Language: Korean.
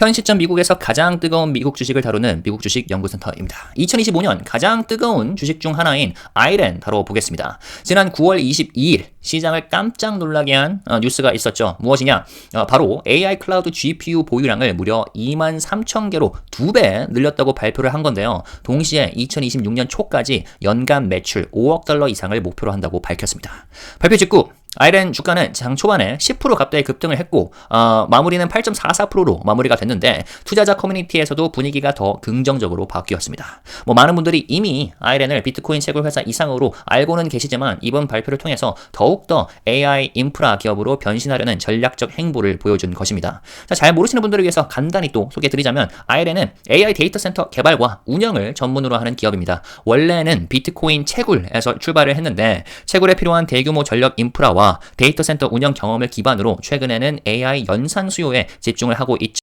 현 시점 미국에서 가장 뜨거운 미국 주식을 다루는 미국 주식 연구센터입니다. 2025년 가장 뜨거운 주식 중 하나인 아이렌 다뤄보겠습니다. 지난 9월 22일 시장을 깜짝 놀라게 한 어, 뉴스가 있었죠. 무엇이냐? 어, 바로 AI 클라우드 GPU 보유량을 무려 2만 3천 개로 두 배 늘렸다고 발표를 한 건데요. 동시에 2026년 초까지 연간 매출 5억 달러 이상을 목표로 한다고 밝혔습니다. 발표 직후 아이렌 주가는 장 초반에 10% 갑자기 급등을 했고 어, 마무리는 8.44%로 마무리가 됐는데 투자자 커뮤니티에서도 분위기가 더 긍정적으로 바뀌었습니다. 뭐 많은 분들이 이미 아이렌을 비트코인 채굴 회사 이상으로 알고는 계시지만 이번 발표를 통해서 더욱더 AI 인프라 기업으로 변신하려는 전략적 행보를 보여준 것입니다. 자, 잘 모르시는 분들을 위해서 간단히 또 소개드리자면 아이렌은 AI 데이터 센터 개발과 운영을 전문으로 하는 기업입니다. 원래는 비트코인 채굴에서 출발을 했는데 채굴에 필요한 대규모 전력 인프라 와 데이터 센터 운영 경험을 기반으로 최근에는 AI 연산 수요에 집중을 하고 있죠.